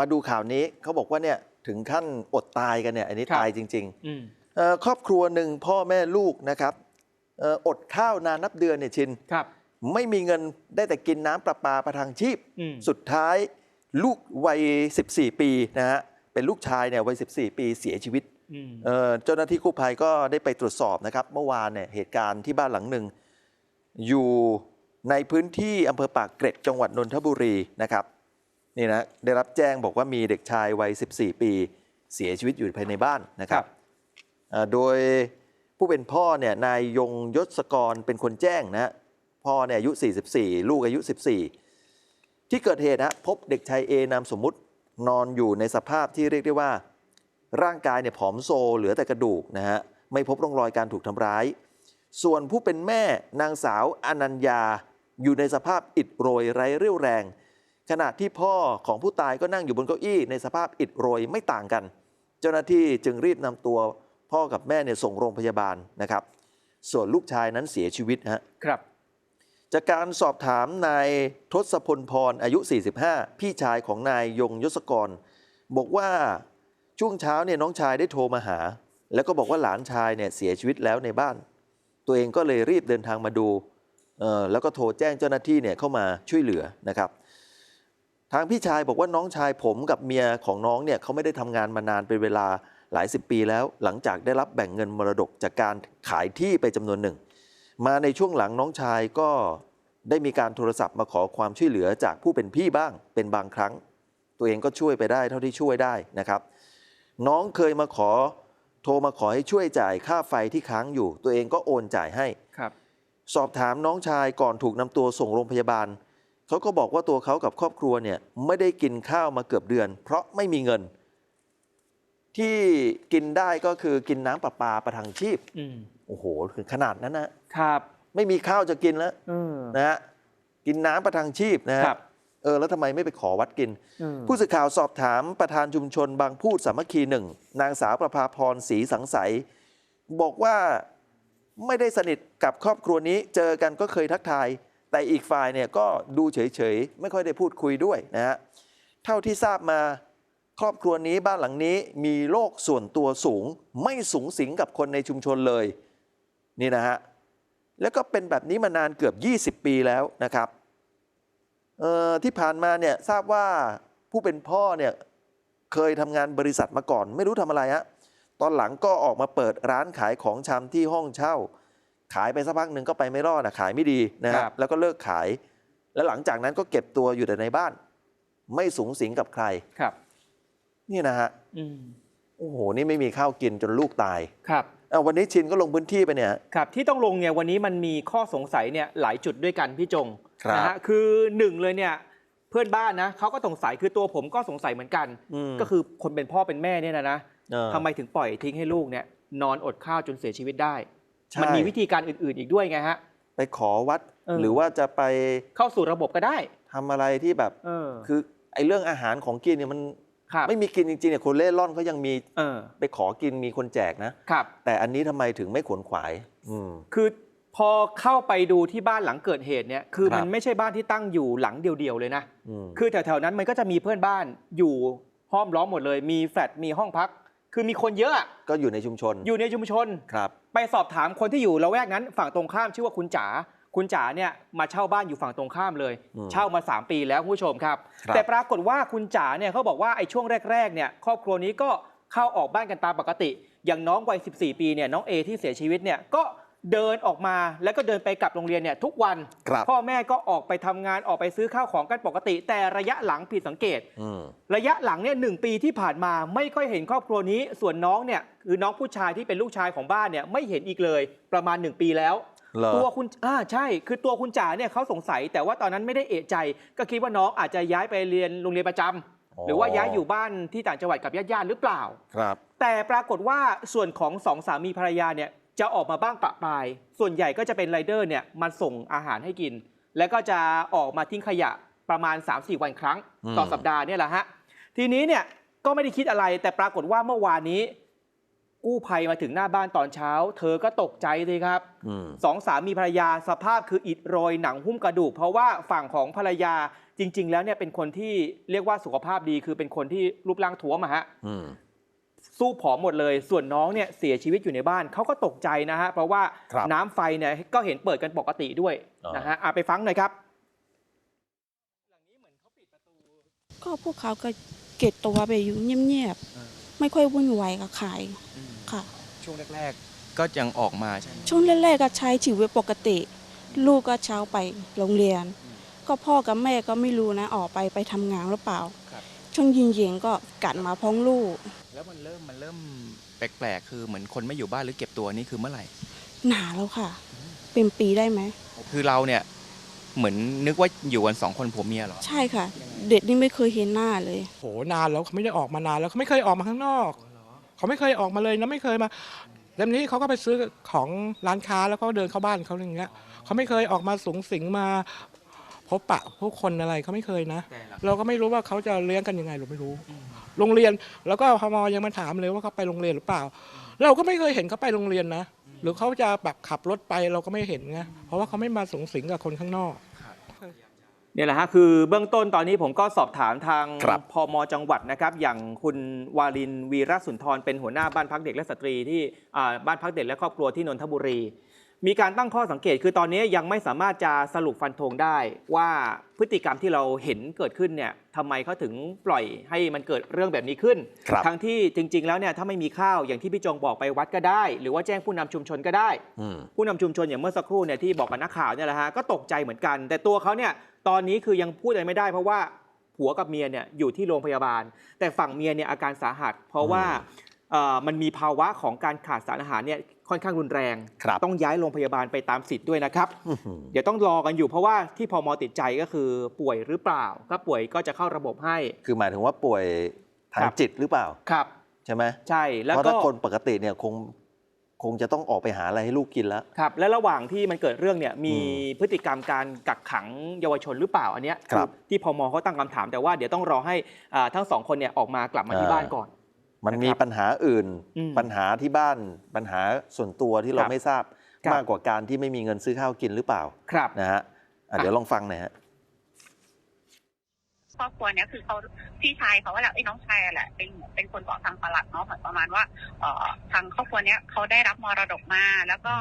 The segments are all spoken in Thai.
มาดูข่าวนี้เขาบอกว่าเนี่ยถึงขั้นอดตายกันเนี่ยอันนี้ครับตายจริงอืมๆเอ่อครอบครัวหนึ่งพ่อแม่ลูกนะครับเอ่ออดข้าวนานนับเดือนเนี่ยชินครับไม่มีเงินได้แต่กินน้ำประปาประทังชีพอืมสุดท้ายลูกวัย 14 ปีนะฮะเป็นลูกชายเนี่ยวัย 14 ปีเสียชีวิตอืมเอ่อเจ้าหน้าที่กู้ภัยก็ได้ไปตรวจสอบนะครับ เมื่อวานเนี่ยเหตุการณ์ที่บ้านหลังหนึ่ง อยู่ในพื้นที่อำเภอปากเกร็ดจังหวัดนนทบุรีนะครับ นี่นะได้รับแจ้งบอกว่ามีเด็กชายวัย 14 ปีเสียชีวิตอยู่ภายในบ้านนะครับเอ่อโดยผู้เป็นพ่อเนี่ยนายยงยศกรเป็นคนแจ้งนะฮะพ่อเนี่ยอายุ 44 ลูกอายุ 14 ที่เกิดเหตุนะพบเด็กชายเอนามสมมุตินอนอยู่ในสภาพที่เรียกได้ว่า ร่างกายเนี่ยผอมโซเหลือแต่กระดูกนะฮะไม่พบร่องรอยการถูกทำร้าย ส่วนผู้เป็นแม่นางสาวอนัญญาอยู่ในสภาพอิดโรยไร้เรี่ยวแรง ขณะที่พ่อของผู้ตายก็นั่งอยู่บนเก้าอี้ในสภาพอิดโรยไม่ต่างกัน เจ้าหน้าที่จึงรีบนำตัวพ่อกับแม่เนี่ยส่งโรงพยาบาลนะครับ ส่วนลูกชายนั้นเสียชีวิตฮะครับ จากการสอบถามนายทศพลพรอายุ 45 พี่ชายของนายยงยศกร บอกว่าช่วงเช้าเนี่ยน้องชายได้โทรมาหา แล้วก็บอกว่าหลานชายเนี่ยเสียชีวิตแล้วในบ้าน ตัวเองก็เลยรีบเดินทางมาดูเอ่อแล้วก็โทรแจ้งเจ้าหน้าที่เนี่ยเข้ามาช่วยเหลือนะครับ ทางพี่ชายบอกว่าน้องชายผมกับเมียของน้องเนี่ยเขาไม่ได้ทำงานมานานเป็นเวลาหลายสิบปีแล้ว หลังจากได้รับแบ่งเงินมรดกจากการขายที่ไปจำนวนหนึ่ง มาในช่วงหลังน้องชายก็ได้มีการโทรศัพท์มาขอความช่วยเหลือจากผู้เป็นพี่บ้างเป็นบางครั้ง ตัวเองก็ช่วยไปได้เท่าที่ช่วยได้นะครับ น้องเคยมาขอโทรมาขอให้ช่วยจ่ายค่าไฟที่ค้างอยู่ ตัวเองก็โอนจ่ายให้ ครับ สอบถามน้องชายก่อนถูกนำตัวส่งโรงพยาบาล เขาก็บอกว่าตัวเขากับครอบครัวเนี่ยไม่ได้กินข้าวมาเกือบเดือน เพราะไม่มีเงิน ที่กินได้ก็คือกินน้ำประปาประทังชีพอืมโอ้โหถึงขนาดนั้นนะครับ ไม่มีข้าวจะกินแล้วเออนะฮะกินน้ำประทังชีพนะฮะครับเออแล้วทำไมไม่ไปขอวัดกินเออผู้สื่อข่าวสอบถามประธานชุมชนบางพูดสามัคคีหนึ่งนางสาวประภาพรศรีสังใสบอกว่าไม่ได้สนิทกับครอบครัวนี้เจอกันก็เคยทักทาย แต่อีกฝ่ายเนี่ยก็ดูเฉยๆ ไม่ค่อยได้พูดคุยด้วยนะฮะเท่าที่ทราบมาครอบครัวนี้บ้านหลังนี้มีโลกส่วนตัวสูง ไม่สูงสิงกับคนในชุมชนเลย นี่นะฮะแล้วก็เป็นแบบนี้มานานเกือบ 20 ปีแล้วนะครับที่ผ่านมาเนี่ยทราบว่าผู้เป็นพ่อเนี่ยเคยทำงานบริษัทมาก่อน ไม่รู้ทำอะไรฮะตอนหลังก็ออกมาเปิดร้านขายของชำที่ห้องเช่า ขายไปสักพักหนึ่งก็ไปไม่รอดนะขายไม่ดีนะคครัรับบแล้วก็เลิกขาย แล้วหลังจากนั้นก็เก็บตัวอยู่แต่ในบ้าน ไม่สูงสิงกับใครครับ นี่นะฮะอืมโอ้โห นี่ไม่มีข้าวกินจนลูกตายครับเอาวันนี้ชินก็ลงพื้นที่ไปเนี่ยครับที่ต้องลงเนี่ยวันนี้มันมีข้อสงสัยเนี่ยหลายจุดด้วยกันพี่จงครับนะฮะคือหนึ่งเลยเนี่ยเพื่อนบ้านนะเขาก็สงสัยคือตัวผมก็สงสัยเหมือนกันอืมก็คือคนเป็นพ่อเป็นแม่เนี่ยนะนะเออทำไมถึงปล่อยทิ้งให้ลูกเนี่ยนอนอดข้าวจนเสียชีวิตได้ ใช่ มันมีวิธีการอื่น ๆ อีกด้วยไงฮะ ไปขอวัด เออ หรือว่าจะไปเข้าสู่ระบบก็ได้ ทำอะไรที่แบบ เออคือไอ้เรื่องอาหารของกินเนี่ยมันครับไม่มีกินจริงๆเนี่ยคนเล่ร่อนเขายังมีเออไปขอกินมีคนแจกนะ ครับ แต่อันนี้ทำไมถึงไม่ขวนขวาย อืม คือพอเข้าไปดูที่บ้านหลังเกิดเหตุเนี่ย คือครับ มันไม่ใช่บ้านที่ตั้งอยู่หลังเดียว ๆ เลยนะ อืม คือแถวๆนั้นมันก็จะมีเพื่อนบ้านอยู่ห้อมล้อมหมดเลย มีแฟลตมีห้องพัก คือมีคนเยอะอะก็อยู่ในชุมชนอยู่ในชุมชนครับ ไปสอบถามคนที่อยู่ละแวกนั้น ฝั่งตรงข้ามชื่อว่าคุณจ๋าคุณจ๋าเนี่ยมาเช่าบ้านอยู่ฝั่งตรงข้ามเลยอืมเช่ามา 3 ปีแล้วคุณผู้ชมครับครับ แต่ปรากฏว่าคุณจ๋าเนี่ยเขาบอกว่าไอ้ช่วงแรกๆเนี่ยครอบครัวนี้ก็เข้าออกบ้านกันตามปกติ อย่างน้องวัย 14 ปีเนี่ยน้องเอที่เสียชีวิตเนี่ยก็ เดินออกมาแล้วก็เดินไปกลับโรงเรียนเนี่ยทุกวัน ครับพ่อแม่ก็ออกไปทำงานออกไปซื้อข้าวของกันปกติ แต่ระยะหลังผิดสังเกต อืม ระยะหลังเนี่ยหนึ่งปีที่ผ่านมาไม่ค่อยเห็นครอบครัวนี้ ส่วนน้องเนี่ยคือน้องผู้ชายที่เป็นลูกชายของบ้านเนี่ยไม่เห็นอีกเลยประมาณ1ปีแล้ว เหรอ ตัวคุณอ่าใช่ คือตัวคุณจ๋าเนี่ยเขาสงสัย แต่ว่าตอนนั้นไม่ได้เอะใจ ก็คิดว่าน้องอาจจะย้ายไปเรียนโรงเรียนประจำหรือว่าย้ายอยู่บ้านที่ต่างจังหวัดกับญาติๆหรือเปล่า ครับ แต่ปรากฏว่าส่วนของสองสามีภรรยาเนี่ย จะออกมาบ้างประปราย ส่วนใหญ่ก็จะเป็นไรเดอร์เนี่ยมาส่งอาหารให้กิน แล้วก็จะออกมาทิ้งขยะประมาณ 3-4 วันครั้งอืมต่อสัปดาห์เนี่ยแหละฮะ ทีนี้เนี่ยก็ไม่ได้คิดอะไร แต่ปรากฏว่าเมื่อวานนี้ กู้ภัยมาถึงหน้าบ้านตอนเช้า เธอก็ตกใจเลยครับอืมสองสามีภรรยาสภาพคืออิดโรยหนังหุ้มกระดูก เพราะว่าฝั่งของภรรยาจริง ๆ แล้วเนี่ยเป็นคนที่เรียกว่าสุขภาพดีคือเป็นคนที่รูปร่างท้วมอะฮะอืม สู้ผอมหมดเลย ส่วนน้องเนี่ยเสียชีวิตอยู่ในบ้านเขาก็ตกใจนะฮะเพราะว่าครับน้ำไฟเนี่ยก็เห็นเปิดกันปกติด้วยอ๋อนะฮะอะไปฟังหน่อยครับก็พวกเขาก็เก็บตัวไปอยู่เงียบอ่าๆไม่ค่อยวุ่นวายกับใครค่ะ ช่วงแรกๆก็ยังออกมาใช่ไหมช่วงแรกๆก็ใช้ชีวิตปกติ ลูกก็เช้าไปโรงเรียน ก็พ่อกับแม่ก็ไม่รู้นะออกไปไปทำงานหรือเปล่าครับช่วงเย็นๆก็กัดมาพ้องลูก แล้วมันเริ่มมันเริ่มแปลกๆ คือเหมือนคนไม่อยู่บ้านหรือเก็บตัวนี่คือเมื่อไหร่ หนาแล้วค่ะ เป็นปีได้ไหม คือเราเนี่ยเหมือนนึกว่าอยู่กันสองคนผัวเมียเหรอ ใช่ค่ะ เด็กนี่ไม่เคยเห็นหน้าเลย โหนานแล้วเขาไม่ได้ออกมานานแล้วเขาไม่เคยออกมาข้างนอก เขาไม่เคยออกมาเลยนะไม่เคยมาแล้วนี้เขาก็ไปซื้อของร้านค้าแล้วก็เดินเข้าบ้านเขาอย่างเงี้ยเขาไม่เคยออกมาสูงสิงมา พบปะผู้คนอะไรเขาไม่เคยนะแต่ละเราก็ไม่รู้ว่าเขาจะเลี้ยงกันยังไงเราไม่รู้ โรงเรียนแล้วก็พมยังมาถามเลยว่าเขาไปโรงเรียนหรือเปล่า เราก็ไม่เคยเห็นเขาไปโรงเรียนนะ หรือเขาจะแบบขับรถไปเราก็ไม่เห็นไงเพราะว่าเขาไม่มาสูงสิงกับคนข้างนอกเนี่ยแหละฮะคือเบื้องต้นตอนนี้ผมก็สอบถามทางครับพมจังหวัดนะครับ อย่างคุณวารินวีรสุนทรเป็นหัวหน้าบ้านพักเด็กและสตรีที่อ่าบ้านพักเด็กและครอบครัวที่นนทบุรี มีการตั้งข้อสังเกตคือตอนนี้ยังไม่สามารถจะสรุปฟันธงได้ว่าพฤติกรรมที่เราเห็นเกิดขึ้นเนี่ยทำไมเขาถึงปล่อยให้มันเกิดเรื่องแบบนี้ขึ้นครับทั้งที่จริง ๆ แล้วเนี่ยถ้าไม่มีข้าวอย่างที่พี่จงบอกไปวัดก็ได้ หรือว่าแจ้งผู้นำชุมชนก็ได้อืมผู้นำชุมชนอย่างเมื่อสักครู่เนี่ยที่บอกกับนักข่าวเนี่ยแหละฮะก็ตกใจเหมือนกัน แต่ตัวเขาเนี่ยตอนนี้คือยังพูดอะไรไม่ได้เพราะว่าผัวกับเมียเนี่ยอยู่ที่โรงพยาบาล แต่ฝั่งเมียเนี่ยอาการสาหัส เพราะว่าเอ่อ มันมีภาวะของการขาดสารอาหารเนี่ยค่อนข้างรุนแรงครับต้องย้ายโรงพยาบาลไปตามสิทธิ์ด้วยนะครับอื้อหือเดี๋ยวต้องรอกันอยู่เพราะว่าที่พมติดใจก็คือป่วยหรือเปล่า ถ้าป่วยก็จะเข้าระบบให้ คือหมายถึงว่าป่วยทางครับจิตหรือเปล่า ครับ ใช่ไหมใช่ แล้วเพราะก็ถ้าคนปกติเนี่ยคงคงจะต้องออกไปหาอะไรให้ลูกกินแล้ว ครับ และระหว่างที่มันเกิดเรื่องเนี่ยมีอืพฤติกรรมการกักขังเยาวชนหรือเปล่าอันเนี้ยครับที่พมเขาตั้งคำถามแต่ว่าเดี๋ยวต้องรอให้อ่าทั้งสองคนเนี่ยออกมากลับมาที่อ่าบ้านก่อน มันมีนะครับปัญหาอื่นอืมปัญหาที่บ้านปัญหาส่วนตัวที่เราครับไม่ทราบครับมากกว่าการที่ไม่มีเงินซื้อข้าวกินหรือเปล่าครับนะฮะอะเดี๋ยวลองฟังหน่อยฮะครอบครัวเนี้ยคือเขาพี่ชายเขาว่าแหละไอ้ยน้องชายอะแหละเป็นเป็นคนบอกทางปลัดเนาะเหมือนประมาณว่าเอ่อทางครอบครัวเนี้ยเขาได้รับมรดกมาแล้วก็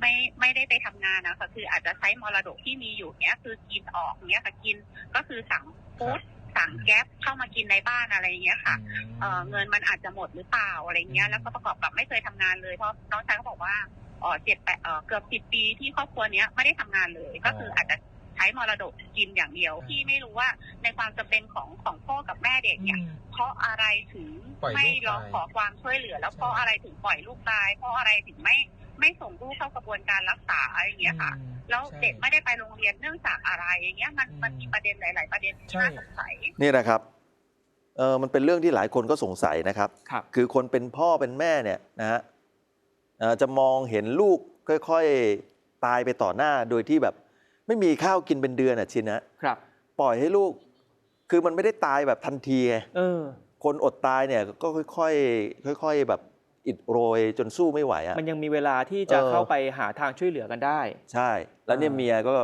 ไม่ไม่ได้ไปทำงานนะคะคืออาจจะใช้มรดกที่มีอยู่เนี้ยคือกินออกเนี้ยค่ะกินก็คือสั่งฟู้ด สั่งแก๊ปเข้ามากินในบ้านอะไรอย่างเงี้ยค่ะเอ่อเงินมันอาจจะหมดหรือเปล่าอะไรเงี้ยแล้วก็ประกอบกับไม่เคยทำงานเลยเพราะน้องชายเขาบอกว่าเออเจ็ดแปดเออเกือบสิบปีที่ครอบครัวเนี้ยไม่ได้ทำงานเลยก็คืออาจจะใช้มรดกกินอย่างเดียวที่ไม่รู้ว่าในความจำเป็นของของพ่อกับแม่เด็กเนี่ยเพราะอะไรถึงปล่อยลูกไม่ร้องตายขอความช่วยเหลือ แล้วเพราะอะไรถึงปล่อยลูกตายเพราะอะไรถึงไม่ไม่ส่งลูกเข้ากระบวนการรักษาอะไรอย่างเงี้ยค่ะ แล้วเด็กไม่ได้ไปโรงเรียนเนื่องจากอะไรอย่างเงี้ยมันมันมีประเด็นหลาย ๆ ประเด็นที่ใช่น่าสงสัยนี่นะครับเออมันเป็นเรื่องที่หลายคนก็สงสัยนะครับ ครับ คือคนเป็นพ่อเป็นแม่เนี่ยนะฮะเอ่อจะมองเห็นลูกค่อยๆ ตายไปต่อหน้าโดยที่แบบ ไม่มีข้าวกินเป็นเดือนอะชินนะครับ ปล่อยให้ลูก คือมันไม่ได้ตายแบบทันทีไงเออ คนอดตายเนี่ยก็ค่อยๆค่อย ๆ แบบ อิดโรยจนสู้ไม่ไหวอะมันยังมีเวลาที่จะเออเข้าไปหาทางช่วยเหลือกันได้ ใช่ แล้วเนี่ยอ่าเมียก็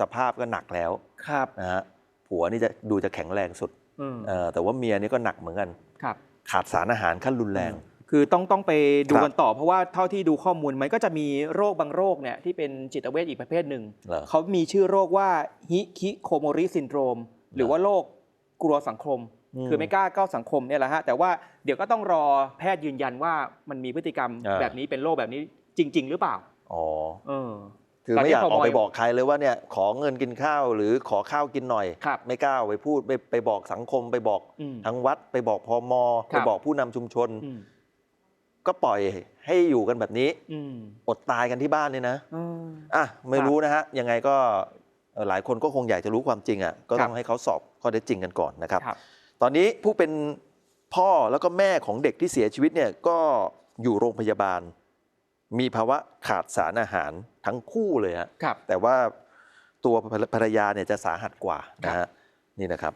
สภาพก็หนักแล้วครับนะฮะผัวนี่จะดูจะแข็งแรงสุดอืมเออแต่ว่าเมียนี่ก็หนักเหมือนกันครับขาดสารอาหารขั้นรุนแรง คือต้องต้องไปดูครับกันต่อเพราะว่าเท่าที่ดูข้อมูลมันก็จะมีโรคบางโรคเนี่ยที่เป็นจิตเวชอีกประเภทหนึ่งเหรอเขามีชื่อโรคว่าฮิคิโคโมริซินโดรม หรือว่าโรคกลัวสังคมอืม คือไม่กล้าเข้าสังคมเนี่ยแหละฮะแต่ว่าเดี๋ยวก็ต้องรอแพทย์ยืนยันว่ามันมีพฤติกรรมอ่าแบบนี้เป็นโรคแบบนี้จริง ๆ หรือเปล่า อ๋อ เออ คือไม่อยากตอนที่ออกไปขโมยบอกใครเลยว่าเนี่ยขอเงินกินข้าวหรือขอข้าวกินหน่อย ครับไม่กล้าไปพูดไปไปบอกสังคมไปบอกอืมทางวัด ไปบอกพอมคไปรับบอกผู้นำชุมชน อืมก็ปล่อยให้อยู่กันแบบนี้ อืมอดตายกันที่บ้านเนี่ยนะเออ อะไม่ครับรู้นะฮะยังไงก็เอ่อหลายคนก็คงอยากจะรู้ความจริงอะก็ต้องครับให้เขาสอบข้อเท็จจริงกันก่อนนะครับ ครับ ตอนนี้ผู้เป็นพ่อแล้วก็แม่ของเด็กที่เสียชีวิตเนี่ยก็อยู่โรงพยาบาล มีภาวะขาดสารอาหารทั้งคู่เลยฮะครับ แต่ว่าตัวภรรยาเนี่ยจะสาหัสกว่านะฮะนี่นะครับ